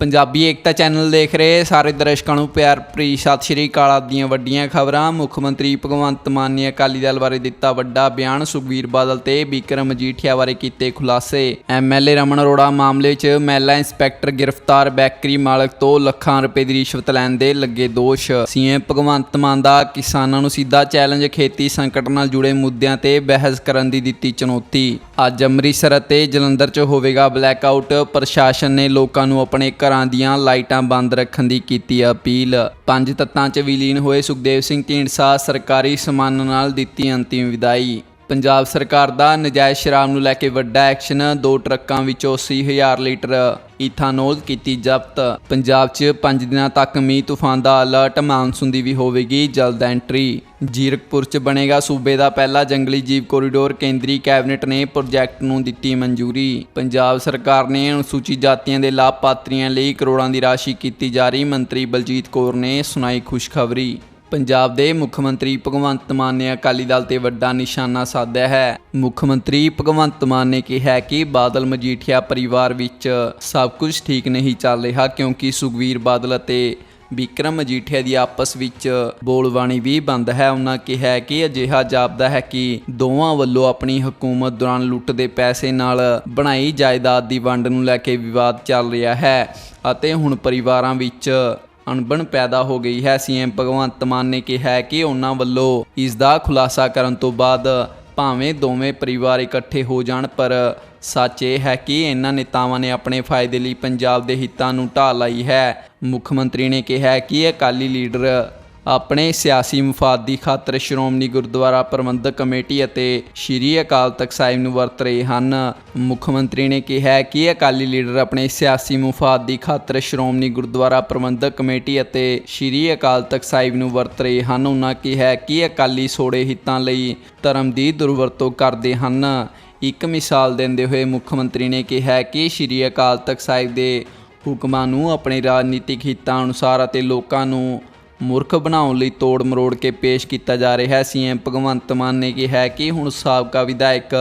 ਪੰਜਾਬੀ ਏਕਤਾ channel ਦੇਖ ਰਹੇ ਸਾਰੇ ਦਰਸ਼ਕਾਂ ਨੂੰ ਪਿਆਰ ਭਰੀ ਸਤਿ ਸ਼੍ਰੀ ਅਕਾਲ। ਆਪ ਦੀਆਂ ਵੱਡੀਆਂ ਖਬਰਾਂ, ਮੁੱਖ ਮੰਤਰੀ ਭਗਵੰਤ ਮਾਨ ਨੇ ਅਕਾਲੀ ਦਲ ਬਾਰੇ ਦਿੱਤਾ ਵੱਡਾ ਬਿਆਨ, ਸੁਖਵੀਰ ਬਾਦਲ ਤੇ ਬੀਕਰਮ ਮਜੀਠੀਆ ਬਾਰੇ ਕੀਤੇ ਖੁਲਾਸੇ। ਐਮਐਲਏ ਰਮਨ ਅਰੋੜਾ ਮਾਮਲੇ 'ਚ ਮਹਿਲਾ ਇੰਸਪੈਕਟਰ ਗ੍ਰਿਫਤਾਰ, ਬੈਕਰੀ ਮਾਲਕ ਤੋਂ ਲੱਖਾਂ ਰੁਪਏ ਦੀ ਰਿਸ਼ਵਤ ਲੈਣ ਦੇ ਲੱਗੇ ਦੋਸ਼। ਸੀਐਮ ਭਗਵੰਤ ਮਾਨ ਦਾ ਕਿਸਾਨਾਂ ਨੂੰ ਸਿੱਧਾ ਚੈਲੰਜ, ਖੇਤੀ ਸੰਕਟ ਨਾਲ ਜੁੜੇ ਮੁੱਦਿਆਂ ਤੇ ਬਹਿਸ ਕਰਨ ਦੀ ਦਿੱਤੀ ਚੁਣੌਤੀ। ਅੱਜ ਅੰਮ੍ਰਿਤਸਰ ਅਤੇ ਜਲੰਧਰ 'ਚ ਹੋਵੇਗਾ ਬਲੈਕਆਊਟ ਪ੍ਰਸ਼ਾਸਨ ਨੇ ਲੋਕਾਂ ਨੂੰ ਆਪਣੇ ਘਰਾਂ ਦੀਆਂ ਲਾਈਟਾਂ ਬੰਦ ਰੱਖਣ ਦੀ ਕੀਤੀ ਅਪੀਲ। ਪੰਜ ਤੱਤਾਂ 'ਚ ਵਿਲੀਨ ਹੋਏ ਸੁਖਦੇਵ ਸਿੰਘ ਢੀਂਡਸਾ ਸਰਕਾਰੀ ਸਨਮਾਨ ਨਾਲ ਦਿੱਤੀ ਅੰਤਿਮ ਵਿਦਾਈ। ਪੰਜਾਬ ਸਰਕਾਰ ਦਾ ਨਜਾਇਜ਼ ਸ਼ਰਾਬ ਨੂੰ ਲੈ ਕੇ ਵੱਡਾ ਐਕਸ਼ਨ, ਦੋ ਟਰੱਕਾਂ ਵਿੱਚੋਂ 80000 ਲੀਟਰ ਈਥਾਨੋਲ ਕੀਤੀ ਜ਼ਬਤ। ਪੰਜਾਬ 'ਚ 5 ਦਿਨਾਂ ਤੱਕ ਮੀਂਹ ਤੂਫਾਨ ਦਾ ਅਲਰਟ ਮਾਨਸੂਨ ਦੀ ਵੀ ਹੋਵੇਗੀ ਜਲਦ ਐਂਟਰੀ। ਜੀਰਕਪੁਰ 'ਚ ਬਣੇਗਾ ਸੂਬੇ ਦਾ ਪਹਿਲਾ ਜੰਗਲੀ ਜੀਵ ਕੋਰੀਡੋਰ, ਕੇਂਦਰੀ ਕੈਬਨਿਟ ਨੇ ਪ੍ਰੋਜੈਕਟ ਨੂੰ ਦਿੱਤੀ ਮਨਜ਼ੂਰੀ। ਪੰਜਾਬ ਸਰਕਾਰ ਨੇ ਅਨੁਸੂਚਿਤ ਜਾਤੀਆਂ ਦੇ ਲਾਭਪਾਤਰੀਆਂ ਲਈ ਕਰੋੜਾਂ ਦੀ ਰਾਸ਼ੀ ਕੀਤੀ ਜਾਰੀ, ਮੰਤਰੀ ਬਲਜੀਤ ਕੌਰ ਨੇ ਸੁਣਾਈ ਖੁਸ਼ਖਬਰੀ। ਪੰਜਾਬ ਦੇ ਮੁੱਖ ਮੰਤਰੀ ਭਗਵੰਤ ਮਾਨ ਨੇ ਅਕਾਲੀ ਦਲ ਤੇ ਵੱਡਾ ਨਿਸ਼ਾਨਾ ਸਾਧਿਆ ਹੈ। ਮੁੱਖ ਮੰਤਰੀ ਭਗਵੰਤ ਮਾਨ ਨੇ ਕਿਹਾ ਕਿ ਬਾਦਲ ਮਜੀਠੀਆ ਪਰਿਵਾਰ ਵਿੱਚ ਸਭ ਕੁਝ ਠੀਕ ਨਹੀਂ ਚੱਲ ਰਿਹਾ ਕਿਉਂਕਿ ਸੁਖਵੀਰ ਬਾਦਲ ਅਤੇ ਵਿਕਰਮ ਮਜੀਠੀਆ ਦੀ ਆਪਸ ਵਿੱਚ ਬੋਲਬਾਣੀ ਵੀ ਬੰਦ ਹੈ। ਉਹਨਾਂ ਕਿਹਾ ਕਿ ਅਜਿਹਾ ਜਾਪਦਾ ਹੈ ਕਿ ਦੋਵਾਂ ਵੱਲੋਂ ਆਪਣੀ ਹਕੂਮਤ ਦੌਰਾਨ ਲੁੱਟ ਦੇ ਪੈਸੇ ਨਾਲ ਬਣਾਈ ਜਾਇਦਾਦ ਦੀ ਵੰਡ ਨੂੰ ਲੈ ਕੇ ਵਿਵਾਦ ਚੱਲ ਰਿਹਾ ਹੈ ਅਤੇ ਹੁਣ ਪਰਿਵਾਰਾਂ ਵਿੱਚ ਅਣਬਣ ਪੈਦਾ ਹੋ ਗਈ ਹੈ। ਸੀਐਮ ਭਗਵੰਤ ਮਾਨ ਨੇ ਕਿਹਾ ਕਿ ਉਹਨਾਂ ਵੱਲੋਂ ਇਸ ਦਾ ਖੁਲਾਸਾ ਕਰਨ ਤੋਂ ਬਾਅਦ ਭਾਵੇਂ ਦੋਵੇਂ ਪਰਿਵਾਰ ਇਕੱਠੇ ਹੋ ਜਾਣ, ਪਰ ਸੱਚ ਇਹ ਹੈ ਕਿ ਇਹਨਾਂ ਨੇਤਾਵਾਂ ਨੇ ਆਪਣੇ ਫਾਇਦੇ ਲਈ ਪੰਜਾਬ ਦੇ ਹਿੱਤਾਂ ਨੂੰ ਢਾਹ ਲਾਈ ਹੈ। ਮੁੱਖ ਮੰਤਰੀ ਨੇ ਕਿਹਾ ਕਿ ਅਕਾਲੀ ਲੀਡਰ ਆਪਣੇ ਸਿਆਸੀ ਮਫਾਦ ਦੀ ਖਾਤਰ ਸ਼੍ਰੋਮਣੀ ਗੁਰਦੁਆਰਾ ਪ੍ਰਬੰਧਕ ਕਮੇਟੀ ਅਤੇ ਸ਼੍ਰੀ ਅਕਾਲ ਤਖਤ ਸਾਹਿਬ ਨੂੰ ਵਰਤ ਰਹੇ ਹਨ। ਮੁੱਖ ਮੰਤਰੀ ਨੇ ਕਿਹਾ ਕਿ ਅਕਾਲੀ ਲੀਡਰ ਆਪਣੇ ਸਿਆਸੀ ਮਫਾਦ ਦੀ ਖਾਤਰ ਸ਼੍ਰੋਮਣੀ ਗੁਰਦੁਆਰਾ ਪ੍ਰਬੰਧਕ ਕਮੇਟੀ ਅਤੇ ਸ਼੍ਰੀ ਅਕਾਲ ਤਖਤ ਸਾਹਿਬ ਨੂੰ ਵਰਤ ਰਹੇ ਹਨ। ਉਹਨਾਂ ਕਿਹਾ ਕਿ ਅਕਾਲੀ ਸੋੜੇ ਹਿੱਤਾਂ ਲਈ ਧਰਮ ਦੀ ਦੁਰਵਰਤੋਂ ਕਰਦੇ ਹਨ। ਇੱਕ ਮਿਸਾਲ ਦਿੰਦੇ ਹੋਏ ਮੁੱਖ ਮੰਤਰੀ ਨੇ ਕਿਹਾ ਕਿ ਸ਼੍ਰੀ ਅਕਾਲ ਤਖਤ ਸਾਹਿਬ ਦੇ ਹੁਕਮਾਂ ਨੂੰ ਆਪਣੇ ਰਾਜਨੀਤਿਕ ਹਿੱਤਾਂ ਅਨੁਸਾਰ ਅਤੇ ਲੋਕਾਂ ਨੂੰ ਮੂਰਖ ਬਣਾਉਣ ਲਈ ਤੋੜ ਮਰੋੜ ਕੇ ਪੇਸ਼ ਕੀਤਾ ਜਾ ਰਿਹਾ ਹੈ ਸੀਐਮ ਭਗਵੰਤ ਮਾਨ ਨੇ ਕਿਹਾ ਹੈ ਕਿ ਹੁਣ ਸਾਬਕਾ ਵਿਧਾਇਕ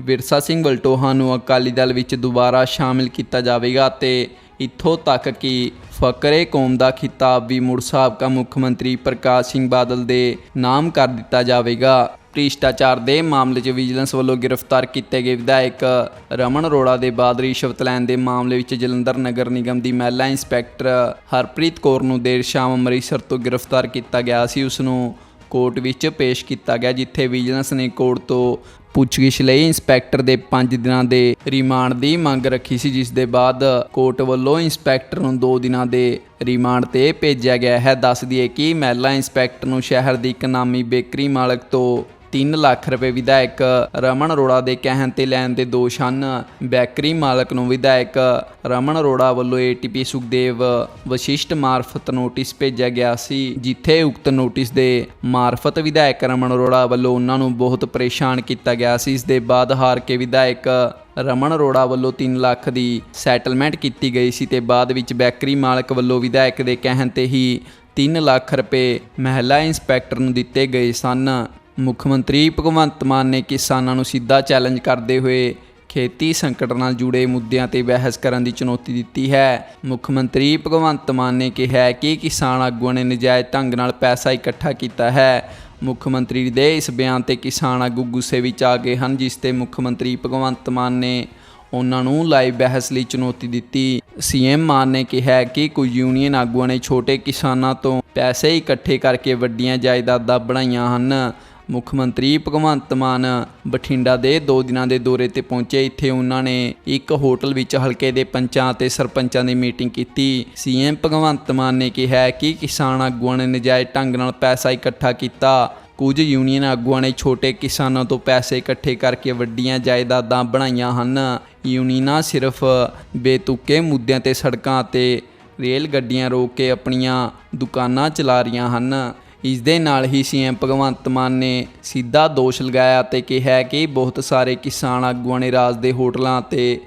ਵਿਰਸਾ ਸਿੰਘ ਵਲਟੋਹਾ ਨੂੰ ਅਕਾਲੀ ਦਲ ਵਿੱਚ ਦੁਬਾਰਾ ਸ਼ਾਮਿਲ ਕੀਤਾ ਜਾਵੇਗਾ ਤੇ ਇੱਥੋਂ ਤੱਕ ਕਿ ਫਕਰੇ ਕੌਮ ਦਾ ਖਿਤਾਬ ਵੀ ਮੁੜ ਸਾਬਕਾ ਮੁੱਖ ਮੰਤਰੀ ਪ੍ਰਕਾਸ਼ ਸਿੰਘ ਬਾਦਲ ਦੇ ਨਾਮ ਕਰ ਦਿੱਤਾ ਜਾਵੇਗਾ। ਭ੍ਰਿਸ਼ਟਾਚਾਰ ਦੇ ਮਾਮਲੇ 'ਚ ਵਿਜੀਲੈਂਸ ਵੱਲੋਂ ਗ੍ਰਿਫਤਾਰ ਕੀਤੇ ਗਏ ਵਿਧਾਇਕ ਰਮਨ ਅਰੋੜਾ ਦੇ ਬਾਅਦ ਰਿਸ਼ਵਤ ਲੈਣ ਦੇ ਮਾਮਲੇ ਵਿੱਚ ਜਲੰਧਰ ਨਗਰ ਨਿਗਮ ਦੀ ਮਹਿਲਾ ਇੰਸਪੈਕਟਰ ਹਰਪ੍ਰੀਤ ਕੌਰ ਨੂੰ ਦੇਰ ਸ਼ਾਮ ਅੰਮ੍ਰਿਤਸਰ ਤੋਂ ਗ੍ਰਿਫਤਾਰ ਕੀਤਾ ਗਿਆ ਸੀ। ਉਸ ਨੂੰ ਕੋਰਟ ਵਿੱਚ ਪੇਸ਼ ਕੀਤਾ ਗਿਆ, ਜਿੱਥੇ ਵਿਜੀਲੈਂਸ ਨੇ ਕੋਰਟ ਤੋਂ ਪੁੱਛਗਿੱਛ ਲਈ ਇੰਸਪੈਕਟਰ ਦੇ 5 ਦਿਨਾਂ ਦੇ ਰਿਮਾਂਡ ਦੀ ਮੰਗ ਰੱਖੀ ਸੀ, ਜਿਸ ਦੇ ਬਾਅਦ ਕੋਰਟ ਵੱਲੋਂ ਇੰਸਪੈਕਟਰ ਨੂੰ 2 ਦਿਨਾਂ ਦੇ ਰਿਮਾਂਡ ਤੇ ਭੇਜਿਆ ਗਿਆ ਹੈ। ਦੱਸ ਦਈਏ ਕਿ ਮਹਿਲਾ ਇੰਸਪੈਕਟਰ ਨੂੰ ਸ਼ਹਿਰ ਦੀ ਇੱਕ ਨਾਮੀ ਬੇਕਰੀ ਮਾਲਕ ਤੋਂ 3 ਲੱਖ ਰੁਪਏ ਵਿਧਾਇਕ ਰਮਨ ਅਰੋੜਾ ਦੇ ਕਹਿਣ ਤੇ ਲੈਣ ਦੇ ਦੋਸ਼ ਹਨ। ਬੈਕਰੀ ਮਾਲਕ ਨੂੰ ਵਿਧਾਇਕ ਰਮਨ ਅਰੋੜਾ ਵੱਲੋਂ ਏਟੀਪੀ ਸੁਖਦੇਵ ਵਸ਼ਿਸ਼ਟ ਮਾਰਫਤ ਨੋਟਿਸ ਭੇਜਿਆ ਗਿਆ ਸੀ, ਜਿੱਥੇ ਉਕਤ ਨੋਟਿਸ ਦੇ ਮਾਰਫਤ ਵਿਧਾਇਕ ਰਮਨ ਅਰੋੜਾ ਵੱਲੋਂ ਉਹਨਾਂ ਨੂੰ ਬਹੁਤ ਪਰੇਸ਼ਾਨ ਕੀਤਾ ਗਿਆ ਸੀ। ਇਸ ਦੇ ਬਾਅਦ ਹਾਰ ਕੇ ਵਿਧਾਇਕ ਰਮਨ ਅਰੋੜਾ ਵੱਲੋਂ 3 ਲੱਖ ਦੀ ਸੈਟਲਮੈਂਟ ਕੀਤੀ ਗਈ ਸੀ ਤੇ ਬਾਅਦ ਵਿੱਚ ਬੈਕਰੀ ਮਾਲਕ ਵੱਲੋਂ ਵਿਧਾਇਕ ਦੇ ਕਹਿਣ ਤੇ ਹੀ 3 ਲੱਖ ਰੁਪਏ ਮਹਿਲਾ ਇੰਸਪੈਕਟਰ ਨੂੰ ਦਿੱਤੇ ਗਏ ਸਨ। ਮੁੱਖ ਮੰਤਰੀ ਭਗਵੰਤ ਮਾਨ ਨੇ ਕਿਸਾਨਾਂ ਨੂੰ ਸਿੱਧਾ ਚੈਲੰਜ ਕਰਦੇ ਹੋਏ ਖੇਤੀ ਸੰਕਟ ਨਾਲ ਜੁੜੇ ਮੁੱਦਿਆਂ ਤੇ ਬਹਿਸ ਕਰਨ ਦੀ ਚੁਣੌਤੀ ਦਿੱਤੀ ਹੈ। ਮੁੱਖ ਮੰਤਰੀ ਭਗਵੰਤ ਮਾਨ ਨੇ ਕਿਹਾ ਕਿ ਕਿਸਾਨ ਆਗੂਆਂ ਨੇ ਨਜਾਇਜ਼ ਢੰਗ ਨਾਲ ਪੈਸਾ ਇਕੱਠਾ ਕੀਤਾ ਹੈ। ਮੁੱਖ ਮੰਤਰੀ ਦੇ ਇਸ ਬਿਆਨ ਤੇ ਕਿਸਾਨ ਆਗੂ ਗੁੱਸੇ ਵਿੱਚ ਆ ਗਏ ਹਨ, ਜਿਸ ਤੇ ਮੁੱਖ ਮੰਤਰੀ ਭਗਵੰਤ ਮਾਨ ਨੇ ਉਹਨਾਂ ਨੂੰ ਲਾਈਵ ਬਹਿਸ ਲਈ ਚੁਣੌਤੀ ਦਿੱਤੀ। ਸੀਐਮ ਮਾਨ ਨੇ ਕਿਹਾ ਕਿ ਕੁਝ ਯੂਨੀਅਨ ਆਗੂਆਂ ਨੇ ਛੋਟੇ ਕਿਸਾਨਾਂ ਤੋਂ ਪੈਸੇ ਇਕੱਠੇ ਕਰਕੇ ਵੱਡੀਆਂ ਜਾਇਦਾਦਾਂ ਬਣਾਈਆਂ ਹਨ। ਮੁੱਖ ਮੰਤਰੀ ਭਗਵੰਤ ਮਾਨ ਬਠਿੰਡਾ ਦੇ 2 ਦਿਨਾਂ ਦੇ ਦੌਰੇ ਤੇ ਪਹੁੰਚੇ। ਇੱਥੇ ਉਹਨਾਂ ਨੇ ਇੱਕ ਹੋਟਲ ਵਿੱਚ ਹਲਕੇ ਦੇ ਪੰਚਾਂ ਅਤੇ ਸਰਪੰਚਾਂ ਦੀ ਮੀਟਿੰਗ ਕੀਤੀ। ਸੀਐਮ ਭਗਵੰਤ ਮਾਨ ਨੇ ਕਿਹਾ ਕਿ ਕਿਸਾਨ ਆਗੂਆਂ ਨੇ ਨਜਾਇਜ਼ ਢੰਗ ਨਾਲ ਪੈਸਾ ਇਕੱਠਾ ਕੀਤਾ। ਕੁਝ ਯੂਨੀਅਨ ਆਗੂਆਂ ਨੇ ਛੋਟੇ ਕਿਸਾਨਾਂ ਤੋਂ ਪੈਸੇ ਇਕੱਠੇ ਕਰਕੇ ਵੱਡੀਆਂ ਜਾਇਦਾਦਾਂ ਬਣਾਈਆਂ ਹਨ। ਯੂਨੀਅਨਾਂ ਸਿਰਫ ਬੇਤੁਕੇ ਮੁੱਦਿਆਂ ਤੇ ਸੜਕਾਂ ਤੇ ਰੇਲ ਗੱਡੀਆਂ ਰੋਕ ਕੇ ਆਪਣੀਆਂ ਦੁਕਾਨਾਂ ਚਲਾ ਰਹੀਆਂ ਹਨ। ਇਸ ਦੇ ਨਾਲ ਹੀ ਸੀਐਮ ਭਗਵੰਤ ਮਾਨ ਨੇ ਸਿੱਧਾ ਦੋਸ਼ ਲਗਾਇਆ ਤੇ ਕਿਹਾ ਕਿ ਬਹੁਤ ਸਾਰੇ ਕਿਸਾਨ ਆਗੂਆਂ ਨੇ ਰਾਜ ਦੇ ਹੋਟਲਾਂ ਤੇ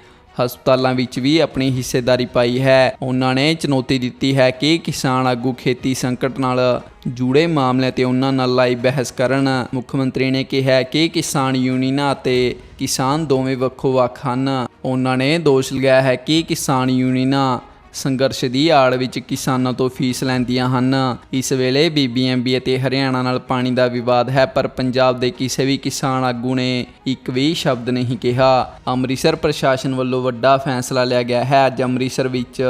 ਹਸਪਤਾਲਾਂ ਵਿੱਚ ਵੀ ਆਪਣੀ ਹਿੱਸੇਦਾਰੀ ਪਾਈ ਹੈ। ਉਹਨਾਂ ਨੇ ਚੁਣੌਤੀ ਦਿੱਤੀ ਹੈ ਕਿ ਕਿਸਾਨ ਆਗੂ ਖੇਤੀ ਸੰਕਟ ਨਾਲ ਜੁੜੇ ਮਾਮਲਿਆਂ ਤੇ ਉਹਨਾਂ ਨਾਲ ਲਾਈ ਬਹਿਸ ਕਰਨ। ਮੁੱਖ ਮੰਤਰੀ ਨੇ ਕਿਹਾ ਕਿ ਕਿਸਾਨ ਯੂਨੀਅਨਾਂ ਅਤੇ ਕਿਸਾਨ ਦੋਵੇਂ ਵੱਖੋ ਵੱਖ ਹਨ। ਉਹਨਾਂ ਨੇ ਦੋਸ਼ ਲਗਾਇਆ ਹੈ ਕਿ ਕਿਸਾਨ ਯੂਨੀਅਨਾਂ ਸੰਘਰਸ਼ ਦੀ ਆੜ ਵਿੱਚ ਕਿਸਾਨਾਂ ਤੋਂ ਫੀਸ ਲੈਂਦੀਆਂ ਹਨ। ਇਸ ਵੇਲੇ ਬੀਬੀਐਮਬੀ ਅਤੇ ਹਰਿਆਣਾ ਨਾਲ ਪਾਣੀ ਦਾ ਵਿਵਾਦ ਹੈ, ਪਰ ਪੰਜਾਬ ਦੇ ਕਿਸੇ ਵੀ ਕਿਸਾਨ ਆਗੂ ਨੇ ਇੱਕ ਵੀ ਸ਼ਬਦ ਨਹੀਂ ਕਿਹਾ। ਅੰਮ੍ਰਿਤਸਰ ਪ੍ਰਸ਼ਾਸਨ ਵੱਲੋਂ ਵੱਡਾ ਫੈਸਲਾ ਲਿਆ ਗਿਆ ਹੈ। ਅੱਜ ਅੰਮ੍ਰਿਤਸਰ ਵਿੱਚ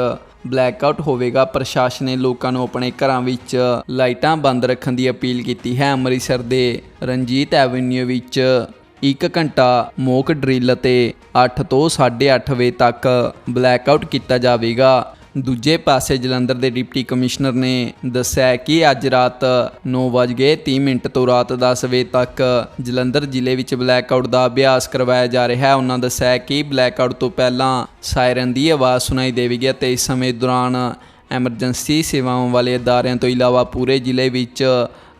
ਬਲੈਕਆਊਟ ਹੋਵੇਗਾ। ਪ੍ਰਸ਼ਾਸਨ ਨੇ ਲੋਕਾਂ ਨੂੰ ਆਪਣੇ ਘਰਾਂ ਵਿੱਚ ਲਾਈਟਾਂ ਬੰਦ ਰੱਖਣ ਦੀ ਅਪੀਲ ਕੀਤੀ ਹੈ। ਅੰਮ੍ਰਿਤਸਰ ਦੇ ਰਣਜੀਤ ਐਵਨਿਊ ਵਿੱਚ 1 ਘੰਟਾ ਮੋਕ ਡਰਿਲ ਅਤੇ 8 ਤੋਂ 8:30 ਵਜੇ ਤੱਕ ਬਲੈਕਆਊਟ ਕੀਤਾ ਜਾਵੇਗਾ। ਦੂਜੇ ਪਾਸੇ ਜਲੰਧਰ ਦੇ ਡਿਪਟੀ ਕਮਿਸ਼ਨਰ ਨੇ ਦੱਸਿਆ ਕਿ ਅੱਜ ਰਾਤ 9:30 ਮਿੰਟ ਤੋਂ ਰਾਤ 10 ਵਜੇ ਤੱਕ ਜਲੰਧਰ ਜ਼ਿਲ੍ਹੇ ਵਿੱਚ ਬਲੈਕਆਊਟ ਦਾ ਅਭਿਆਸ ਕਰਵਾਇਆ ਜਾ ਰਿਹਾ ਹੈ। ਉਹਨਾਂ ਦੱਸਿਆ ਕਿ ਬਲੈਕਆਊਟ ਤੋਂ ਪਹਿਲਾਂ ਸਾਇਰਨ ਦੀ ਆਵਾਜ਼ ਸੁਣਾਈ ਦੇਵੇਗੀ ਅਤੇ ਇਸ ਸਮੇਂ ਦੌਰਾਨ ਐਮਰਜੈਂਸੀ ਸੇਵਾਵਾਂ ਵਾਲੇ ਅਦਾਰਿਆਂ ਤੋਂ ਇਲਾਵਾ ਪੂਰੇ ਜ਼ਿਲ੍ਹੇ ਵਿੱਚ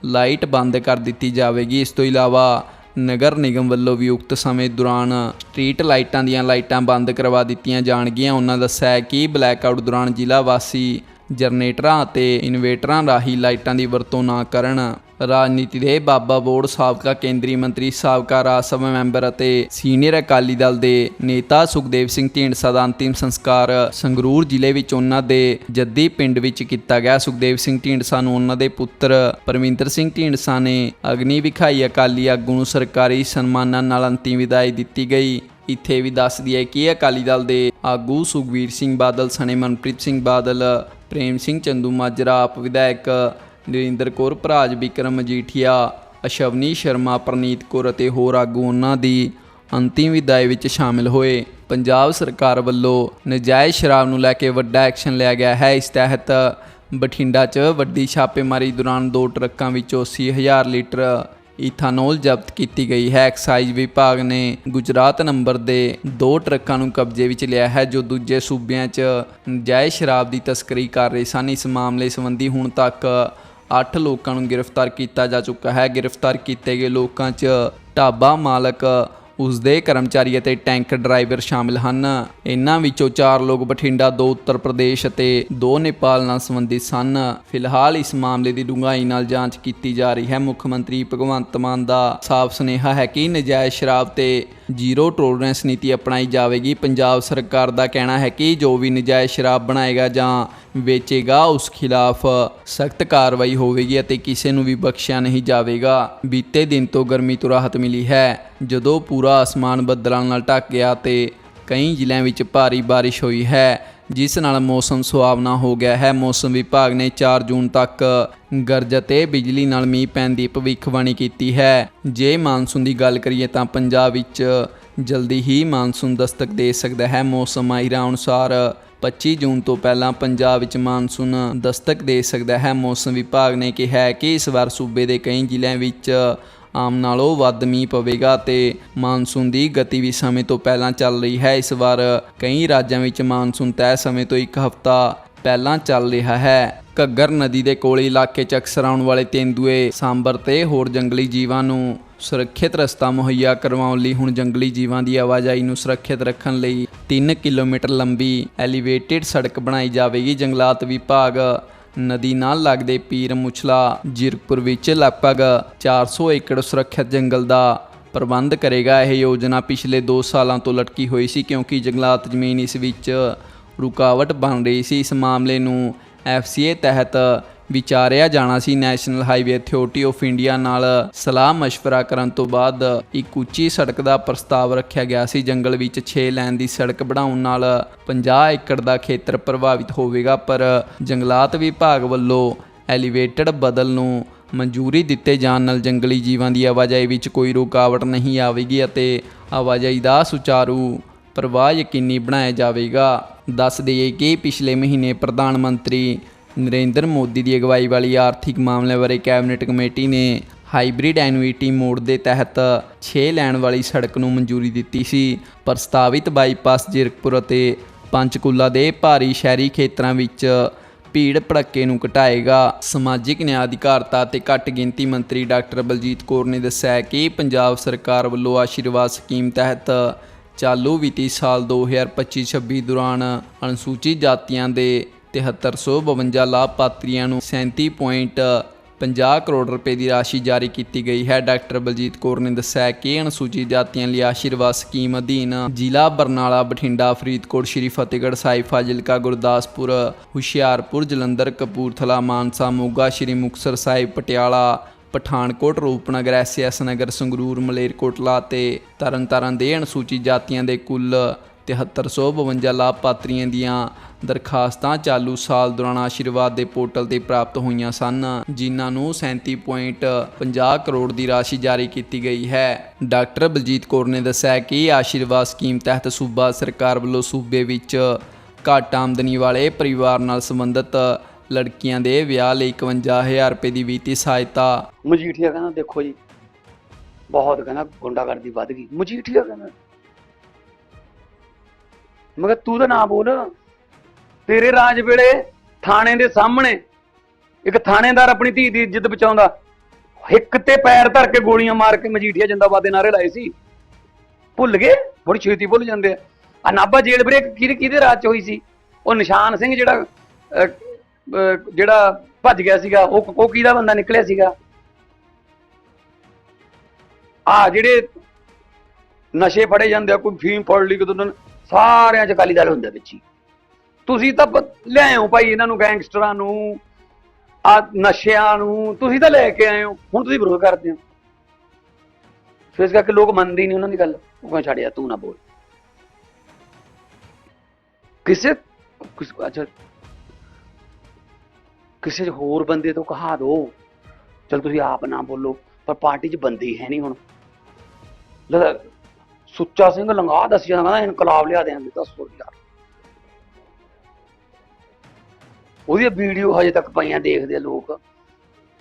ਲਾਈਟ ਬੰਦ ਕਰ ਦਿੱਤੀ ਜਾਵੇਗੀ। ਇਸ ਤੋਂ ਇਲਾਵਾ ਨਗਰ ਨਿਗਮ ਵੱਲੋਂ ਵਿਯੁਕਤ ਸਮੇਂ ਦੌਰਾਨ ਸਟਰੀਟ ਲਾਈਟਾਂ ਦੀਆਂ ਲਾਈਟਾਂ ਬੰਦ ਕਰਵਾ ਦਿੱਤੀਆਂ ਜਾਣਗੀਆਂ। ਉਹਨਾਂ ਦੱਸਿਆ ਹੈ ਕਿ ਬਲੈਕਆਊਟ ਦੌਰਾਨ ਜ਼ਿਲ੍ਹਾ ਵਾਸੀ ਜਨਰੇਟਰਾਂ ਅਤੇ ਇਨਵੇਟਰਾਂ ਰਾਹੀਂ ਲਾਈਟਾਂ ਦੀ ਵਰਤੋਂ ਨਾ ਕਰਨ ਰਾਜਨੀਤੀ ਦੇ ਬਾਬਾ ਬੋੜ ਸਾਬਕਾ ਕੇਂਦਰੀ ਮੰਤਰੀ, ਸਾਬਕਾ ਰਾਜ ਸਭਾ ਮੈਂਬਰ ਅਤੇ ਸੀਨੀਅਰ ਅਕਾਲੀ ਦਲ ਦੇ ਨੇਤਾ ਸੁਖਦੇਵ ਸਿੰਘ ਢੀਂਡਸਾ ਦਾ ਅੰਤਿਮ ਸੰਸਕਾਰ ਸੰਗਰੂਰ ਜ਼ਿਲ੍ਹੇ ਵਿੱਚ ਉਹਨਾਂ ਦੇ ਜੱਦੀ ਪਿੰਡ ਵਿੱਚ ਕੀਤਾ ਗਿਆ। ਸੁਖਦੇਵ ਸਿੰਘ ਢੀਂਡਸਾ ਨੂੰ ਉਹਨਾਂ ਦੇ ਪੁੱਤਰ ਪਰਮਿੰਦਰ ਸਿੰਘ ਢੀਂਡਸਾ ਨੇ ਅਗਨੀ ਵਿਖਾਈ। ਅਕਾਲੀ ਆਗੂ ਨੂੰ ਸਰਕਾਰੀ ਸਨਮਾਨਾਂ ਨਾਲ ਅੰਤਿਮ ਵਿਦਾਈ ਦਿੱਤੀ ਗਈ। ਇੱਥੇ ਵੀ ਦੱਸ ਦਈਏ ਕਿ ਅਕਾਲੀ ਦਲ ਦੇ ਆਗੂ ਸੁਖਵੀਰ ਸਿੰਘ ਬਾਦਲ, ਸਣੇ ਮਨਪ੍ਰੀਤ ਸਿੰਘ ਬਾਦਲ, ਪ੍ਰੇਮ ਸਿੰਘ ਚੰਦੂ ਮਾਜਰਾ, ਆਪ ਵਿਧਾਇਕ ਨਰਿੰਦਰ ਕੌਰ, ਭਰਾਜ ਵਿਕਰਮ ਮਜੀਠੀਆ ਅਸ਼ਵਨੀ ਸ਼ਰਮਾ, ਪ੍ਰਨੀਤ ਕੌਰ ਅਤੇ ਹੋਰ ਆਗੂ ਉਹਨਾਂ ਦੀ ਅੰਤਿਮ ਵਿਦਾਈ ਵਿੱਚ ਸ਼ਾਮਿਲ ਹੋਏ। ਪੰਜਾਬ ਸਰਕਾਰ ਵੱਲੋਂ ਨਜਾਇਜ਼ ਸ਼ਰਾਬ ਨੂੰ ਲੈ ਕੇ ਵੱਡਾ ਐਕਸ਼ਨ ਲਿਆ ਗਿਆ ਹੈ। ਇਸ ਤਹਿਤ ਬਠਿੰਡਾ 'ਚ ਵੱਡੀ ਛਾਪੇਮਾਰੀ ਦੌਰਾਨ ਦੋ ਟਰੱਕਾਂ ਵਿੱਚੋਂ 80000 ਲੀਟਰ ਇਥਾਨੋਲ ਜ਼ਬਤ ਕੀਤੀ ਗਈ ਹੈ। ਐਕਸਾਈਜ਼ ਵਿਭਾਗ ਨੇ ਗੁਜਰਾਤ ਨੰਬਰ ਦੇ ਦੋ ਟਰੱਕਾਂ ਨੂੰ ਕਬਜ਼ੇ ਵਿੱਚ ਲਿਆ ਹੈ, ਜੋ ਦੂਜੇ ਸੂਬਿਆਂ 'ਚ ਨਜਾਇਜ਼ ਸ਼ਰਾਬ ਦੀ ਤਸਕਰੀ ਕਰ ਰਹੇ ਸਨ। ਇਸ ਮਾਮਲੇ ਸੰਬੰਧੀ ਹੁਣ ਤੱਕ 8 ਲੋਕਾਂ ਨੂੰ ਗ੍ਰਿਫਤਾਰ ਕੀਤਾ ਜਾ ਚੁੱਕਾ ਹੈ। ਗ੍ਰਿਫਤਾਰ ਕੀਤੇ ਗਏ ਲੋਕਾਂ 'ਚ ਢਾਬਾ ਮਾਲਕ ਉਸ ਦੇ ਕਰਮਚਾਰੀ ਅਤੇ ਟੈਂਕ ਡਰਾਈਵਰ ਸ਼ਾਮਿਲ ਹਨ। ਇਹਨਾਂ ਵਿੱਚੋਂ 4 ਲੋਕ ਬਠਿੰਡਾ, ਦੋ ਉੱਤਰ ਪ੍ਰਦੇਸ਼ ਅਤੇ ਦੋ ਨੇਪਾਲ ਨਾਲ ਸੰਬੰਧਿਤ ਸਨ। ਫਿਲਹਾਲ ਇਸ ਮਾਮਲੇ ਦੀ ਡੂੰਘਾਈ ਨਾਲ ਜਾਂਚ ਕੀਤੀ ਜਾ ਰਹੀ ਹੈ। ਮੁੱਖ ਮੰਤਰੀ ਭਗਵੰਤ ਮਾਨ ਦਾ ਸਾਫ਼ ਸੁਨੇਹਾ ਹੈ ਕਿ ਨਜਾਇਜ਼ ਸ਼ਰਾਬ ਤੇ ਜ਼ੀਰੋ ਟੋਲਰੈਂਸ ਨੀਤੀ ਅਪਣਾਈ ਜਾਵੇਗੀ। ਪੰਜਾਬ ਸਰਕਾਰ ਦਾ ਕਹਿਣਾ ਹੈ ਕਿ ਜੋ ਵੀ ਨਜਾਇਜ਼ ਸ਼ਰਾਬ ਬਣਾਏਗਾ ਜਾਂ ਵੇਚੇਗਾ, ਉਸ ਖਿਲਾਫ ਸਖਤ ਕਾਰਵਾਈ ਹੋਵੇਗੀ ਅਤੇ ਕਿਸੇ ਨੂੰ ਵੀ ਬਖਸ਼ਿਆ ਨਹੀਂ ਜਾਵੇਗਾ। ਬੀਤੇ ਦਿਨ ਤੋਂ ਗਰਮੀ ਤੋਂ ਰਾਹਤ ਮਿਲੀ ਹੈ। ਜਦੋਂ ਪੂਰਾ ਆਸਮਾਨ ਬੱਦਲਾਂ ਨਾਲ ਢੱਕ ਗਿਆ ਤੇ ਕਈ ਜ਼ਿਲ੍ਹਿਆਂ ਵਿੱਚ ਭਾਰੀ ਬਾਰਿਸ਼ ਹੋਈ ਹੈ, ਜਿਸ ਨਾਲ ਮੌਸਮ ਸੁਹਾਵਣਾ ਹੋ ਗਿਆ ਹੈ। ਮੌਸਮ ਵਿਭਾਗ ਨੇ 4 ਜੂਨ ਤੱਕ ਗਰਜ ਅਤੇ ਬਿਜਲੀ ਨਾਲ ਮੀਂਹ ਪੈਣ ਦੀ ਭਵਿੱਖਬਾਣੀ ਕੀਤੀ ਹੈ। ਜੇ ਮਾਨਸੂਨ ਦੀ ਗੱਲ ਕਰੀਏ ਤਾਂ ਪੰਜਾਬ ਵਿੱਚ ਜਲਦੀ ਹੀ ਮਾਨਸੂਨ ਦਸਤਕ ਦੇ ਸਕਦਾ ਹੈ। ਮੌਸਮ ਮਾਹਿਰਾਂ ਅਨੁਸਾਰ 25 ਜੂਨ ਤੋਂ ਪਹਿਲਾਂ ਪੰਜਾਬ ਵਿੱਚ ਮਾਨਸੂਨ ਦਸਤਕ ਦੇ ਸਕਦਾ ਹੈ। ਮੌਸਮ ਵਿਭਾਗ ਨੇ ਕਿਹਾ ਹੈ ਕਿ ਇਸ ਵਾਰ ਸੂਬੇ ਦੇ ਕਈ ਜ਼ਿਲ੍ਹਿਆਂ ਵਿੱਚ ਆਮ ਨਾਲੋਂ ਵੱਧ ਮੀਂਹ ਪਵੇਗਾ ਤੇ ਮਾਨਸੂਨ ਦੀ ਗਤੀ ਵੀ ਸਮੇਂ ਤੋਂ ਪਹਿਲਾਂ ਚੱਲ ਰਹੀ ਹੈ। ਇਸ ਵਾਰ ਕਈ ਰਾਜਾਂ ਵਿੱਚ ਮਾਨਸੂਨ ਤੈਅ ਸਮੇਂ ਤੋਂ ਇੱਕ ਹਫ਼ਤਾ ਪਹਿਲਾਂ ਚੱਲ ਰਿਹਾ ਹੈ। ਘੱਗਰ ਨਦੀ ਦੇ ਕੋਲੇ ਇਲਾਕੇ 'ਚ ਅਕਸਰ ਆਉਣ ਵਾਲੇ ਤੇਂਦੂਏ ਸਾਂਬਰ ਤੇ ਹੋਰ ਜੰਗਲੀ ਜੀਵਾਂ ਨੂੰ ਸੁਰੱਖਿਅਤ ਰਸਤਾ ਮੁਹੱਈਆ ਕਰਵਾਉਣ ਲਈ ਹੁਣ ਜੰਗਲੀ ਜੀਵਾਂ ਦੀ ਆਵਾਜਾਈ ਨੂੰ ਸੁਰੱਖਿਅਤ ਰੱਖਣ ਲਈ 3 ਕਿਲੋਮੀਟਰ ਲੰਬੀ ਐਲੀਵੇਟਿਡ ਸੜਕ ਬਣਾਈ ਜਾਵੇਗੀ। ਜੰਗਲਾਤ ਵਿਭਾਗ ਨਦੀ ਨਾਲ ਲੱਗਦੇ ਪੀਰ ਮੁਛਲਾ ਜੀਰਕਪੁਰ ਵਿੱਚ ਲਗਭਗ 400 ਏਕੜ ਸੁਰੱਖਿਅਤ ਜੰਗਲ ਦਾ ਪ੍ਰਬੰਧ ਕਰੇਗਾ। ਇਹ ਯੋਜਨਾ ਪਿਛਲੇ 2 ਸਾਲਾਂ ਤੋਂ ਲਟਕੀ ਹੋਈ ਸੀ ਕਿਉਂਕਿ ਜੰਗਲਾਤ ਜ਼ਮੀਨ ਇਸ ਵਿੱਚ ਰੁਕਾਵਟ ਬਣ ਰਹੀ ਸੀ। ਇਸ ਮਾਮਲੇ ਨੂੰ ਐਫਸੀਏ ਤਹਿਤ ਵਿਚਾਰਿਆ ਜਾਣਾ ਸੀ national highway authority of India ਨਾਲ ਸਲਾਹ مشਵਰਾ ਕਰਨ ਤੋਂ ਬਾਅਦ ਇੱਕ ਉੱਚੀ ਸੜਕ ਦਾ ਪ੍ਰਸਤਾਵ ਰੱਖਿਆ ਗਿਆ ਸੀ। ਜੰਗਲ ਵਿੱਚ 6 ਲੈਨ ਦੀ ਸੜਕ ਬਣਾਉਣ ਨਾਲ 50 ਏਕੜ ਦਾ ਖੇਤਰ ਪ੍ਰਭਾਵਿਤ ਹੋਵੇਗਾ, ਪਰ ਜੰਗਲਾਤ ਵਿਭਾਗ ਵੱਲੋਂ ਐਲੀਵੇਟਡ ਬਦਲ ਨੂੰ ਮਨਜ਼ੂਰੀ ਦਿੱਤੇ ਜਾਣ ਨਾਲ ਜੰਗਲੀ ਜੀਵਾਂ ਦੀ ਆਵਾਜਾਈ ਵਿੱਚ ਕੋਈ ਰੁਕਾਵਟ ਨਹੀਂ ਆਵੇਗੀ ਅਤੇ ਆਵਾਜਾਈ ਦਾ ਸੁਚਾਰੂ ਪ੍ਰਵਾਹ ਯਕੀਨੀ ਬਣਾਇਆ ਜਾਵੇਗਾ। ਦੱਸ ਦਈਏ ਕਿ ਪਿਛਲੇ ਮਹੀਨੇ ਪ੍ਰਧਾਨ ਮੰਤਰੀ ਨਰਿੰਦਰ ਮੋਦੀ ਦੀ ਅਗਵਾਈ ਵਾਲੀ ਆਰਥਿਕ ਮਾਮਲਿਆਂ ਬਾਰੇ ਕੈਬਨਿਟ ਕਮੇਟੀ ਨੇ ਹਾਈਬ੍ਰਿਡ ਐਨੂਇਟੀ ਮੋਡ ਦੇ ਤਹਿਤ 6 ਲੈਣ ਵਾਲੀ ਸੜਕ ਨੂੰ ਮਨਜ਼ੂਰੀ ਦਿੱਤੀ ਸੀ। ਪ੍ਰਸਤਾਵਿਤ ਬਾਈਪਾਸ ਜਿਰਕਪੁਰ ਅਤੇ ਪੰਚਕੂਲਾ ਦੇ ਭਾਰੀ ਸ਼ਹਿਰੀ ਖੇਤਰਾਂ ਵਿੱਚ ਭੀੜ ਭੜੱਕੇ ਨੂੰ ਘਟਾਏਗਾ। ਸਮਾਜਿਕ ਨਿਆਂ ਅਧਿਕਾਰਤਾ ਤੇ ਘੱਟ ਗਿਣਤੀ ਮੰਤਰੀ ਡਾਕਟਰ ਬਲਜੀਤ ਕੌਰ ਨੇ ਦੱਸਿਆ ਕਿ ਪੰਜਾਬ ਸਰਕਾਰ ਵੱਲੋਂ ਆਸ਼ੀਰਵਾਦ ਸਕੀਮ ਤਹਿਤ ਚਾਲੂ ਵਿੱਤੀ ਸਾਲ 2025-26 ਦੌਰਾਨ ਅਨੁਸੂਚਿਤ ਜਾਤੀਆਂ ਦੇ 7352 ਲਾਭਪਾਤਰੀਆਂ ਨੂੰ 50 ਕਰੋੜ ਰੁਪਏ ਦੀ ਰਾਸ਼ੀ ਜਾਰੀ ਕੀਤੀ ਗਈ ਹੈ। ਡਾਕਟਰ ਬਲਜੀਤ ਕੌਰ ਨੇ ਦੱਸਿਆ ਕਿ ਅਨੁਸੂਚਿਤ ਜਾਤੀਆਂ ਲਈ ਆਸ਼ੀਰਵਾਦ ਸਕੀਮ ਅਧੀਨ ਜ਼ਿਲ੍ਹਾ ਬਰਨਾਲਾ, ਬਠਿੰਡਾ, ਫਰੀਦਕੋਟ, ਸ਼੍ਰੀ ਫਤਿਹਗੜ੍ਹ ਸਾਹਿਬ, ਫਾਜ਼ਿਲਕਾ, ਗੁਰਦਾਸਪੁਰ, ਹੁਸ਼ਿਆਰਪੁਰ, ਜਲੰਧਰ, ਕਪੂਰਥਲਾ, ਮਾਨਸਾ, ਮੋਗਾ, ਸ਼੍ਰੀ ਮੁਕਤਸਰ ਸਾਹਿਬ, ਪਟਿਆਲਾ, ਪਠਾਨਕੋਟ, ਰੂਪਨਗਰ ਐਸਐਸ ਨਗਰ, ਸੰਗਰੂਰ, ਮਲੇਰਕੋਟਲਾ ਤੇ ਤਰਨਤਾਰਨ ਦੇ ਅਨੁਸੂਚਿਤ ਜਾਤੀਆਂ ਦੇ ਕੁੱਲ 7352 ਲਾਭਪਾਤਰੀਆਂ ਦੀਆਂ ਦਰਖਾਸਤਾਂ ਚਾਲੂ ਸਾਲ ਦੌਰਾਨ ਆਸ਼ੀਰਵਾਦ ਦੇ ਪੋਰਟਲ ਤੇ ਪ੍ਰਾਪਤ ਹੋਈਆਂ ਸਨ, ਜਿਨ੍ਹਾਂ ਨੂੰ 37.50 ਕਰੋੜ ਦੀ ਰਾਸ਼ੀ ਜਾਰੀ ਕੀਤੀ ਗਈ ਹੈ। ਡਾਕਟਰ ਬਲਜੀਤ ਕੌਰ ਨੇ ਦੱਸਿਆ ਕਿ ਆਸ਼ੀਰਵਾਦ ਸਕੀਮ ਤਹਿਤ ਸੂਬਾ ਸਰਕਾਰ ਵੱਲੋਂ ਸੂਬੇ ਵਿੱਚ ਘੱਟ ਆਮਦਨੀ ਵਾਲੇ ਪਰਿਵਾਰ ਨਾਲ ਸੰਬੰਧਿਤ ਲੜਕੀਆਂ ਦੇ ਵਿਆਹ ਲਈ 51000 ਰੁਪਏ ਦੀ ਵਿੱਤੀ ਸਹਾਇਤਾ। ਮਜੀਠੀਆ ਕਹਿੰਦਾ, ਦੇਖੋ ਜੀ, ਬਹੁਤ ਕਹਿੰਦਾ ਗੁੰਡਾਗਰਦੀ ਵੱਧ ਗਈ। ਮਜੀਠੀਆ ਕਹਿੰਦਾ ਮਗਰ ਤੂੰ ਤਾਂ ਨਾ ਬੋਲ। ਤੇਰੇ ਰਾਜ ਵੇਲੇ ਥਾਣੇ ਦੇ ਸਾਹਮਣੇ ਇੱਕ ਥਾਣੇਦਾਰ ਆਪਣੀ ਧੀ ਦੀ ਇੱਜ਼ਤ ਬਚਾਉਂਦਾ। ਹਿੱਕ ਤੇ ਪੈਰ ਧਰ ਕੇ ਗੋਲੀਆਂ ਮਾਰ ਕੇ ਮਜੀਠੀਆ ਜਿੰਦਾਬਾਦ ਦੇ ਨਾਰੇ ਲਾਏ ਸੀ। ਭੁੱਲ ਗਏ? ਬੜੀ ਛੇਤੀ ਭੁੱਲ ਜਾਂਦੇ ਆ। ਆ ਨਾਭਾ ਜੇਲ੍ਹ ਬ੍ਰੇਕ ਕਿਹਦੇ ਕਿਹਦੇ ਰਾਜ ਚ ਹੋਈ ਸੀ? ਉਹ ਨਿਸ਼ਾਨ ਸਿੰਘ ਜਿਹੜਾ ਅਹ, ਜਿਹੜਾ ਭੱਜ ਗਿਆ ਸੀਗਾ ਉਹ ਉਹ ਕਿਹਦਾ ਬੰਦਾ ਨਿਕਲਿਆ ਸੀਗਾ? ਆ ਜਿਹੜੇ ਨਸ਼ੇ ਫੜੇ ਜਾਂਦੇ ਆ ਕੋਈ ਫੀਮ ਫੜ ਲਈ ਕਿਦੋਂ ਸਾਰਿਆਂ ਚ ਅਕਾਲੀ ਦਲ ਹੁੰਦਾ ਵਿੱਚ ਹੀ। ਤੁਸੀਂ ਤਾਂ ਲਿਆਇਓ ਭਾਈ ਇਹਨਾਂ ਨੂੰ ਗੈਂਗਸਟਰਾਂ ਨੂੰ, ਆ ਨਸ਼ਿਆਂ ਨੂੰ, ਤੁਸੀਂ ਤਾਂ ਲੈ ਕੇ ਆਏ ਹੋ ਹੁਣ ਤੁਸੀਂ ਵਿਰੋਧ ਕਰਦੇ ਹੋ। ਫਿਰ ਇਸ ਕਰਕੇ ਲੋਕ ਮੰਨਦੇ ਹੀ ਨਹੀਂ ਉਹਨਾਂ ਦੀ ਗੱਲ। ਉਹ ਕਹਿੰਦੇ, ਛੱਡ ਯਾਰ, ਤੂੰ ਨਾ ਬੋਲ। ਕਿਸੇ, ਕਿਸ, ਅੱਛਾ। ਕਿਸੇ ਹੋਰ ਬੰਦੇ ਤੋਂ ਕਹਾ ਦੋ। ਚਲ ਤੁਸੀਂ ਆਪ ਨਾ ਬੋਲੋ, ਪਰ ਪਾਰਟੀ 'ਚ ਬੰਦੇ ਹੈ ਨਹੀਂ ਹੁਣ। ਸੁੱਚਾ ਸਿੰਘ ਲੰਗਾ ਦੱਸ ਜਾਂਦਾ ਕਹਿੰਦਾ ਇਨਕਲਾਬ ਲਿਆ ਦੇਾਂਗੇ ਦੱਸੋ ਯਾਰ। ਉਹਦੀਆਂ ਵੀਡੀਓ ਹਜੇ ਤੱਕ ਪਈਆਂ ਦੇਖਦੇ ਆ ਲੋਕ।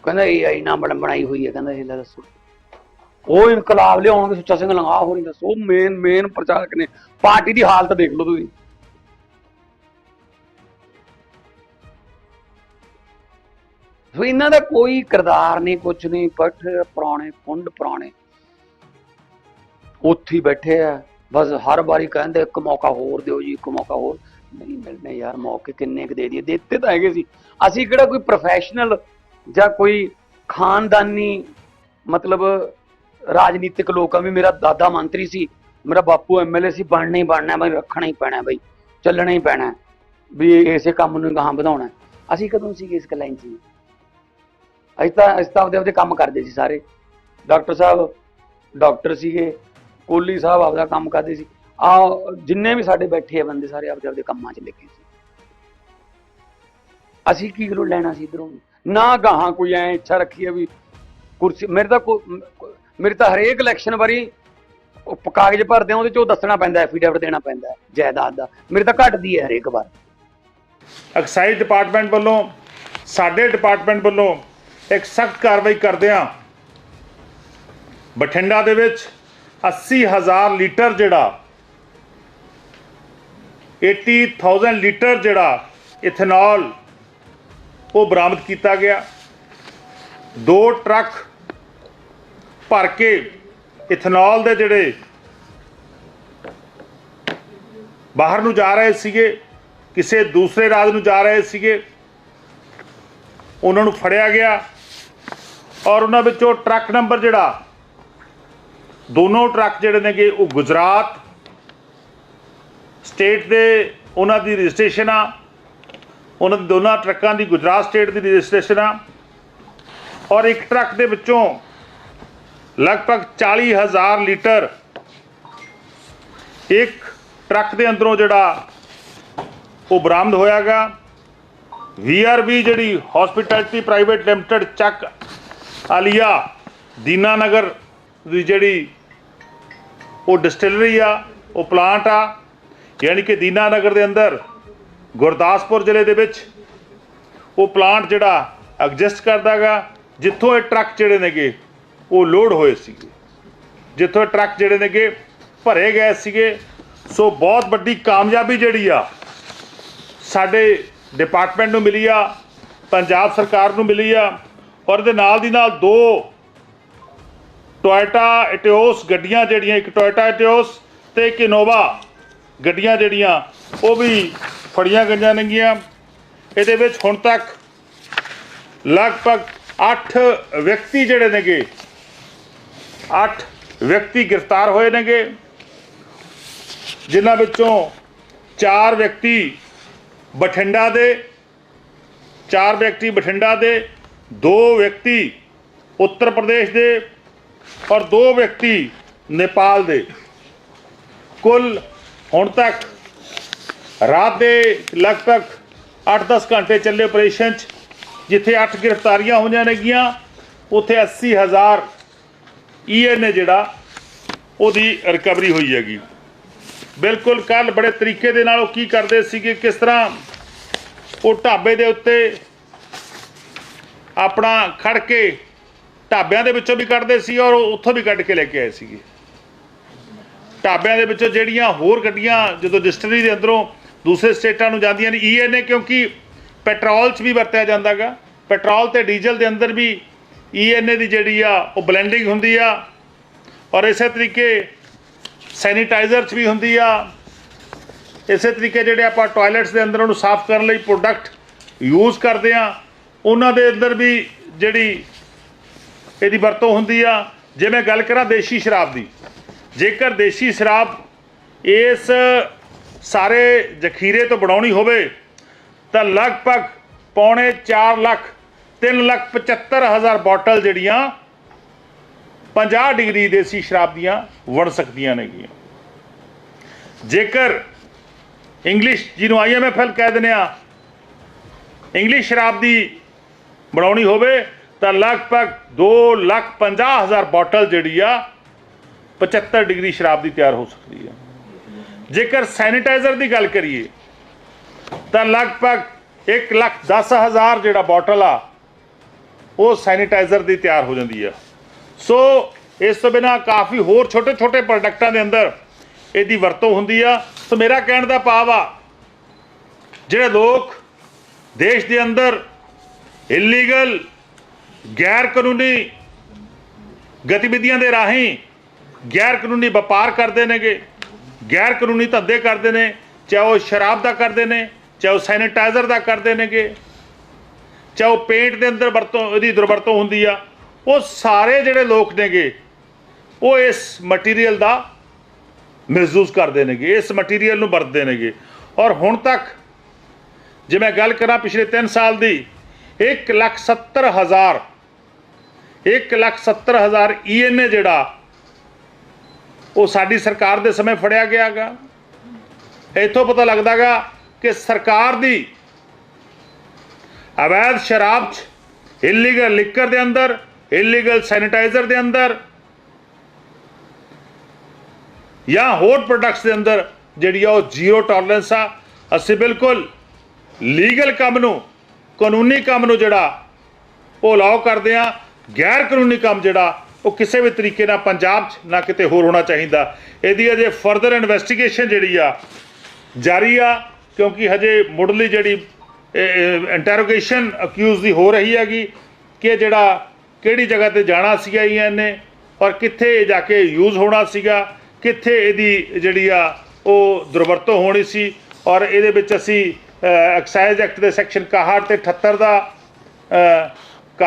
ਕਹਿੰਦਾ ਇਹ ਨਾ ਬਣ, ਬਣਾਈ ਹੋਈ ਹੈ ਕਹਿੰਦਾ ਇਹ ਲੈ ਦੱਸੋ। ਉਹ ਇਨਕਲਾਬ ਲਿਆਉਣਗੇ ਸੁੱਚਾ ਸਿੰਘ ਲੰਗਾ ਹੋਣੀ ਦੱਸੋ ਮੇਨ ਮੇਨ ਪ੍ਰਚਾਰਕ ਨੇ। ਪਾਰਟੀ ਦੀ ਹਾਲਤ ਦੇਖ ਲਓ ਤੁਸੀਂ। ਸੋ ਇਹਨਾਂ ਦਾ ਕੋਈ ਕਿਰਦਾਰ ਨਹੀਂ ਕੁਝ ਨਹੀਂ ਪੱਠ ਪੁਰਾਣੇ ਪੁੰਡ, ਪੁਰਾਣੇ। ਉੱਥੇ ਬੈਠੇ ਆ। ਬਸ ਹਰ ਵਾਰੀ ਕਹਿੰਦੇ, ਇੱਕ ਮੌਕਾ ਹੋਰ ਦਿਓ ਜੀ, ਇੱਕ ਮੌਕਾ ਹੋਰ। ਨਹੀਂ ਮਿਲਨੇ ਯਾਰ, ਮੌਕੇ ਕਿੰਨੇ ਕੁ ਦੇ ਦਈਏ। ਦਿੱਤੇ ਤਾਂ ਹੈਗੇ ਸੀ। ਅਸੀਂ ਕਿਹੜਾ ਕੋਈ ਪ੍ਰੋਫੈਸ਼ਨਲ ਜਾਂ ਕੋਈ ਖਾਨਦਾਨੀ, ਮਤਲਬ ਰਾਜਨੀਤਿਕ ਲੋਕ ਆ ਵੀ ਮੇਰਾ ਦਾਦਾ ਮੰਤਰੀ ਸੀ, ਮੇਰਾ ਬਾਪੂ ਐਮਐਲਏ ਸੀ, ਬਣਨਾ ਹੀ ਬਣਨਾ ਬਈ ਰੱਖਣਾ ਹੀ ਪੈਣਾ ਬਈ ਚੱਲਣਾ ਹੀ ਪੈਣਾ ਵੀ ਇਸੇ ਕੰਮ ਨੂੰ ਗਾਹਾਂ ਵਧਾਉਣਾ ਅਸੀਂ ਕਦੋਂ ਸੀਗੇ ਇਸ ਲਾਈਨ 'ਚ? ਅਸੀਂ ਤਾਂ ਅਸੀਂ ਤਾਂ ਆਪਦੇ ਆਪਦੇ ਕੰਮ ਕਰਦੇ ਸੀ ਸਾਰੇ। ਡਾਕਟਰ ਸਾਹਿਬ, ਡਾਕਟਰ ਸੀਗੇ ਕੋਲੀ ਸਾਹਿਬ ਆਪਦਾ ਕੰਮ ਕਰਦੇ ਸੀ। ਆ ਜਿੰਨੇ ਵੀ ਸਾਡੇ ਬੈਠੇ ਆ ਬੰਦੇ ਸਾਰੇ ਆਪਦੇ ਆਪਦੇ ਕੰਮਾਂ 'ਚ ਲੱਗੇ ਸੀ। ਅਸੀਂ ਕੀ ਕਰੋ, ਲੈਣਾ ਸੀ ਇਧਰੋਂ। ਨਾ ਗਾਹਾਂ ਕੋਈ ਐ ਇੱਛਾ ਰੱਖੀ ਹੈ ਵੀ ਕੁਰਸੀ, ਮੇਰੇ ਤਾਂ ਮੇਰੇ ਤਾਂ ਹਰੇਕ ਇਲੈਕਸ਼ਨ ਵਾਰੀ ਉਹ ਕਾਗਜ਼ ਭਰਦੇ ਆ, ਉਹਦੇ 'ਚ ਉਹ ਦੱਸਣਾ ਪੈਂਦਾ ਐਫੀਡੇਵਿਟ ਦੇਣਾ ਪੈਂਦਾ, ਜਾਇਦਾਦ ਦਾ। ਮੇਰੇ ਤਾਂ ਘਟਦੀ ਹੈ ਹਰੇਕ ਵਾਰ। ਐਕਸਾਈਜ਼ ਡਿਪਾਰਟਮੈਂਟ ਵੱਲੋਂ, ਸਾਡੇ ਡਿਪਾਰਟਮੈਂਟ ਵੱਲੋਂ ਇੱਕ ਸਖਤ ਕਾਰਵਾਈ ਕਰਦੇ ਹਾਂ ਬਠਿੰਡਾ ਦੇ ਵਿੱਚ 80000 ਲੀਟਰ ਜਿਹੜਾ 80000 ਲੀਟਰ ਜਿਹੜਾ ਇਥੇਨੋਲ ਉਹ ਬਰਾਮਦ ਕੀਤਾ ਗਿਆ। ਦੋ ਟਰੱਕ ਭਰ ਕੇ ਇਥੇਨੋਲ ਦੇ ਜਿਹੜੇ ਬਾਹਰ ਨੂੰ ਜਾ ਰਹੇ ਸੀਗੇ, ਕਿਸੇ ਦੂਸਰੇ ਰਾਜ ਨੂੰ ਜਾ ਰਹੇ ਸੀਗੇ, ਉਹਨਾਂ ਨੂੰ ਫੜਿਆ ਗਿਆ ਔਰ ਉਹਨਾਂ ਵਿੱਚੋਂ ਟਰੱਕ ਨੰਬਰ ਜਿਹੜਾ ਦੋਨੋਂ ਟਰੱਕ ਜਿਹੜੇ ਨੇਗੇ ਉਹ ਗੁਜਰਾਤ ਸਟੇਟ ਦੇ ਉਹਨਾਂ ਦੀ ਰਜਿਸਟ੍ਰੇਸ਼ਨ ਆ, ਉਹਨਾਂ ਦੇ ਦੋਨਾਂ ਟਰੱਕਾਂ ਦੀ ਗੁਜਰਾਤ ਸਟੇਟ ਦੀ ਰਜਿਸਟ੍ਰੇਸ਼ਨ ਆ, ਔਰ ਇੱਕ ਟਰੱਕ ਦੇ ਵਿੱਚੋਂ ਲਗਭਗ 40000 ਲੀਟਰ ਇੱਕ ਟਰੱਕ ਦੇ ਅੰਦਰੋਂ ਜਿਹੜਾ ਉਹ ਬਰਾਮਦ ਹੋਇਆਗਾ। ਵੀਆਰਬੀ ਜਿਹੜੀ ਹਸਪਿਟੈਲਿਟੀ ਪ੍ਰਾਈਵੇਟ ਲਿਮਟਿਡ ਚੱਕ ਆਲੀਆ ਦੀਨਾਨਗਰ ਦੀ ਜਿਹੜੀ ਉਹ ਡਿਸਟਿਲਰੀ ਆ, ਉਹ ਪਲਾਂਟ ਆ ਯਾਨੀ ਕਿ ਦੀਨਾਨਗਰ ਦੇ ਅੰਦਰ, ਗੁਰਦਾਸਪੁਰ ਜ਼ਿਲ੍ਹੇ ਦੇ ਵਿੱਚ, ਉਹ ਪਲਾਂਟ ਜਿਹੜਾ ਐਗਜ਼ਿਸਟ ਕਰਦਾਗਾ, ਜਿੱਥੋਂ ਇਹ ਟਰੱਕ ਜਿਹੜੇ ਨੇਗੇ, ਉਹ ਲੋਡ ਹੋਏ ਸੀਗੇ। ਜਿੱਥੋਂ ਇਹ ਟਰੱਕ ਜਿਹੜੇ ਨੇਗੇ, ਭਰੇ ਗਏ ਸੀਗੇ। ਸੋ ਬਹੁਤ ਵੱਡੀ ਕਾਮਯਾਬੀ ਜਿਹੜੀ ਆ, ਸਾਡੇ ਡਿਪਾਰਟਮੈਂਟ ਨੂੰ ਮਿਲੀ ਆ, ਪੰਜਾਬ ਸਰਕਾਰ ਨੂੰ ਮਿਲੀ ਆ, ਔਰ ਇਹਦੇ ਨਾਲ ਦੀ ਨਾਲ ਦੋ ਟੋਇਟਾ ਇਟਿਓਸ ਗੱਡੀਆਂ ਜਿਹੜੀਆਂ, ਇੱਕ ਟੋਇਟਾ ਇਟਿਓਸ ਤੇ ਇੱਕ ਇਨੋਵਾ ਗੱਡੀਆਂ ਜਿਹੜੀਆਂ, ਉਹ ਵੀ ਫੜੀਆਂ ਗਈਆਂ ਨੇਗੀਆਂ। ਇਹਦੇ ਵਿੱਚ ਹੁਣ ਤੱਕ ਲਗਭਗ ਅੱਠ ਵਿਅਕਤੀ ਜਿਹੜੇ ਨੇਗੇ, ਅੱਠ ਵਿਅਕਤੀ ਗ੍ਰਿਫਤਾਰ ਹੋਏ ਨੇਗੇ, ਜਿਨ੍ਹਾਂ ਵਿੱਚੋਂ ਚਾਰ ਵਿਅਕਤੀ ਬਠਿੰਡਾ ਦੇ, ਚਾਰ ਵਿਅਕਤੀ ਬਠਿੰਡਾ ਦੇ, ਦੋ ਵਿਅਕਤੀ ਉੱਤਰ ਪ੍ਰਦੇਸ਼ ਦੇ ਔਰ ਦੋ ਵਿਅਕਤੀ ਨੇਪਾਲ ਦੇ। ਕੁੱਲ ਹੁਣ ਤੱਕ ਰਾਤ ਦੇ ਲਗਭਗ 8-10 ਘੰਟੇ ਚੱਲੇ ਆਪਰੇਸ਼ਨ 'ਚ, ਜਿੱਥੇ 8 ਗ੍ਰਿਫਤਾਰੀਆਂ ਹੋਈਆਂ ਨੇਗੀਆਂ, ਉੱਥੇ 80000 ਈਐਨਏ ਜਿਹੜਾ ਉਹਦੀ ਰਿਕਵਰੀ ਹੋਈ ਹੈਗੀ। ਬਿਲਕੁਲ ਕੱਲ ਬੜੇ ਤਰੀਕੇ ਦੇ ਨਾਲ ਉਹ ਕੀ ਕਰਦੇ ਸੀਗੇ, ਕਿਸ ਤਰ੍ਹਾਂ ਉਹ ਢਾਬੇ ਦੇ ਉੱਤੇ ਆਪਣਾ ਖੜ ਕੇ ਢਾਬਿਆਂ ਦੇ ਵਿੱਚੋਂ ਵੀ ਕੱਢਦੇ ਸੀ ਔਰ ਉੱਥੋਂ ਵੀ ਕੱਢ ਕੇ ਲੈ ਕੇ ਆਏ ਸੀਗੇ। ਢਾਬਿਆਂ ਦੇ ਵਿੱਚੋਂ ਜਿਹੜੀਆਂ ਹੋਰ ਗੱਡੀਆਂ ਜਦੋਂ ਡਿਸਟਰੀ ਦੇ ਅੰਦਰੋਂ ਦੂਸਰੇ ਸਟੇਟਾਂ ਨੂੰ ਜਾਂਦੀਆਂ ਨੇ ਈਐਨਏ ਕਿਉਂਕਿ ਪੈਟਰੋਲ 'ਚ ਵੀ ਵਰਤਿਆ ਜਾਂਦਾਗਾ। ਪੈਟਰੋਲ ਤੇ ਡੀਜ਼ਲ ਦੇ ਅੰਦਰ ਵੀ ਈਐਨਏ ਦੀ ਜਿਹੜੀ ਆ, ਉਹ ਬਲੈਂਡਿੰਗ ਹੁੰਦੀ ਆ ਔਰ ਇਸੇ ਤਰੀਕੇ ਸੈਨੀਟਾਈਜ਼ਰ 'ਚ ਵੀ ਹੁੰਦੀ ਆ। ਇਸੇ ਤਰੀਕੇ ਜਿਹੜੇ ਆਪਾਂ ਟਾਇਲਟਸ ਦੇ ਅੰਦਰ ਉਹਨੂੰ ਸਾਫ਼ ਕਰਨ ਲਈ ਪ੍ਰੋਡਕਟ ਯੂਜ਼ ਕਰਦੇ ਆ, ਉਹਨਾਂ ਦੇ ਅੰਦਰ ਵੀ ਜਿਹੜੀ ਇਹਦੀ ਵਰਤੋਂ ਹੁੰਦੀ ਆ। ਜੇ ਮੈਂ ਗੱਲ ਕਰਾਂ ਦੇਸ਼ੀ ਸ਼ਰਾਬ ਦੀ ਜੇਕਰ ਦੇਸ਼ੀ ਸ਼ਰਾਬ ਇਸ ਸਾਰੇ ਜ਼ਖੀਰੇ ਤੋਂ ਬਣਾਉਣੀ ਹੋਵੇ, ਤਾਂ ਲਗਭਗ ਪੌਣੇ 4 ਲੱਖ 3 ਲੱਖ 75 ਹਜ਼ਾਰ ਬੋਟਲ ਜਿਹੜੀਆਂ 50 ਡਿਗਰੀ ਦੇਸੀ ਸ਼ਰਾਬ ਦੀਆਂ ਬਣ ਸਕਦੀਆਂ ਨੇਗੀਆਂ। ਜੇਕਰ ਇੰਗਲਿਸ਼, ਜਿਹਨੂੰ ਆਈਐਮਐਫਐਲ ਕਹਿ ਦਿੰਦੇ ਆ ਇੰਗਲਿਸ਼ ਸ਼ਰਾਬ ਦੀ ਬਣਾਉਣੀ ਹੋਵੇ, ਤਾਂ ਲਗਭਗ 2 ਲੱਖ 50 ਹਜ਼ਾਰ ਬੋਟਲ ਜਿਹੜੀ ਆ 75 ਡਿਗਰੀ ਸ਼ਰਾਬ ਦੀ ਤਿਆਰ ਹੋ ਸਕਦੀ ਹੈ। ਜੇਕਰ ਸੈਨੀਟਾਈਜ਼ਰ ਦੀ ਗੱਲ ਕਰੀਏ, ਤਾਂ ਲਗਭਗ 1 ਲੱਖ 10 ਹਜ਼ਾਰ ਜਿਹੜਾ ਬੋਟਲ ਆ, ਉਹ ਸੈਨੀਟਾਈਜ਼ਰ ਦੀ ਤਿਆਰ ਹੋ ਜਾਂਦੀ ਆ। ਸੋ ਇਸ ਤੋਂ ਬਿਨਾ ਕਾਫੀ ਹੋਰ ਛੋਟੇ ਛੋਟੇ ਪ੍ਰੋਡਕਟਾਂ ਦੇ ਅੰਦਰ ਇਹਦੀ ਵਰਤੋਂ ਹੁੰਦੀ ਆ। ਸੋ ਮੇਰਾ ਕਹਿਣ ਦਾ ਭਾਵ ਆ, ਜਿਹੜੇ ਲੋਕ ਦੇਸ਼ ਦੇ ਅੰਦਰ ਇਲੀਗਲ ਗੈਰ ਕਾਨੂੰਨੀ ਗਤੀਵਿਧੀਆਂ ਦੇ ਰਾਹੀਂ ਗੈਰ ਕਾਨੂੰਨੀ ਵਪਾਰ ਕਰਦੇ ਨੇਗੇ ਗੈਰ ਕਾਨੂੰਨੀ ਧੰਦੇ ਕਰਦੇ ਨੇ, ਚਾਹੇ ਉਹ ਸ਼ਰਾਬ ਦਾ ਕਰਦੇ ਨੇ, ਚਾਹੇ ਉਹ ਸੈਨੀਟਾਈਜ਼ਰ ਦਾ ਕਰਦੇ ਨੇਗੇ, ਚਾਹੇ ਉਹ ਪੇਂਟ ਦੇ ਅੰਦਰ ਵਰਤੋਂ, ਇਹਦੀ ਦੁਰਵਰਤੋਂ ਹੁੰਦੀ ਆ, ਉਹ ਸਾਰੇ ਜਿਹੜੇ ਲੋਕ ਨੇਗੇ, ਉਹ ਇਸ ਮਟੀਰੀਅਲ ਦਾ ਮਿਸਯੂਜ਼ ਕਰਦੇ ਨੇਗੇ, ਇਸ ਮਟੀਰੀਅਲ ਨੂੰ ਵਰਤਦੇ ਨੇਗੇ। ਔਰ ਹੁਣ ਤੱਕ ਜੇ ਮੈਂ ਗੱਲ ਕਰਾਂ ਪਿਛਲੇ 3 ਸਾਲ ਦੀ 1 ਲੱਖ 70 ਹਜ਼ਾਰ 1 ਲੱਖ 70 ਹਜ਼ਾਰ ਈਐਨਏ ਜਿਹੜਾ ਉਹ ਸਾਡੀ ਸਰਕਾਰ ਦੇ ਸਮੇਂ ਫੜਿਆ ਗਿਆਗਾ। ਇੱਥੋਂ ਪਤਾ ਲੱਗਦਾਗਾ ਕਿ ਸਰਕਾਰ ਦੀ ਅਵੈਧ ਸ਼ਰਾਬ ਚ ਇਲੀਗਲ ਲਿਕਰ ਦੇ ਅੰਦਰ ਇਲੀਗਲ ਸੈਨੀਟਾਈਜ਼ਰ ਦੇ ਅੰਦਰ ਜਾਂ ਹੋਰ ਪ੍ਰੋਡਕਟਸ ਦੇ ਅੰਦਰ ਜਿਹੜੀ ਆ ਉਹ ਜ਼ੀਰੋ ਟੋਲਰੈਂਸ ਆ, ਅਸੀਂ ਬਿਲਕੁਲ ਲੀਗਲ ਕੰਮ ਨੂੰ, ਕਾਨੂੰਨੀ ਕੰਮ ਨੂੰ ਜਿਹੜਾ ਉਹ ਅਲਾਉ ਕਰਦੇ ਆ ਗੈਰ ਕਾਨੂੰਨੀ ਕੰਮ ਜਿਹੜਾ ਉਹ ਕਿਸੇ ਵੀ ਤਰੀਕੇ ਨਾਲ ਪੰਜਾਬ 'ਚ ਨਾ ਕਿਤੇ ਹੋਰ ਹੋਣਾ ਚਾਹੀਦਾ। ਇਹਦੀ ਅਜੇ ਫਰਦਰ ਇਨਵੈਸਟੀਗੇਸ਼ਨ ਜਿਹੜੀ ਆ, ਜਾਰੀ ਆ, ਕਿਉਂਕਿ ਹਜੇ ਮੁੱਢਲੀ ਜਿਹੜੀ ਇੰਟਰੋਗੇਸ਼ਨ ਅਕਿਊਜ਼ ਦੀ ਹੋ ਰਹੀ ਹੈਗੀ ਕਿ ਜਿਹੜਾ ਕਿਹੜੀ ਜਗ੍ਹਾ ਤੇ ਜਾਣਾ ਸੀਗਾ ਇਹਨੇ ਔਰ ਕਿੱਥੇ ਇਹ ਜਾ ਕੇ ਯੂਜ਼ ਹੋਣਾ ਸੀਗਾ, ਕਿੱਥੇ ਇਹਦੀ ਜਿਹੜੀ ਆ ਉਹ ਦੁਰਵਰਤੋਂ ਹੋਣੀ ਸੀ ਔਰ ਇਹਦੇ ਵਿੱਚ ਅਸੀਂ ਐਕਸਾਈਜ਼ ਐਕਟ ਦੇ ਸੈਕਸ਼ਨ 61 ਤੇ 78 ਦਾ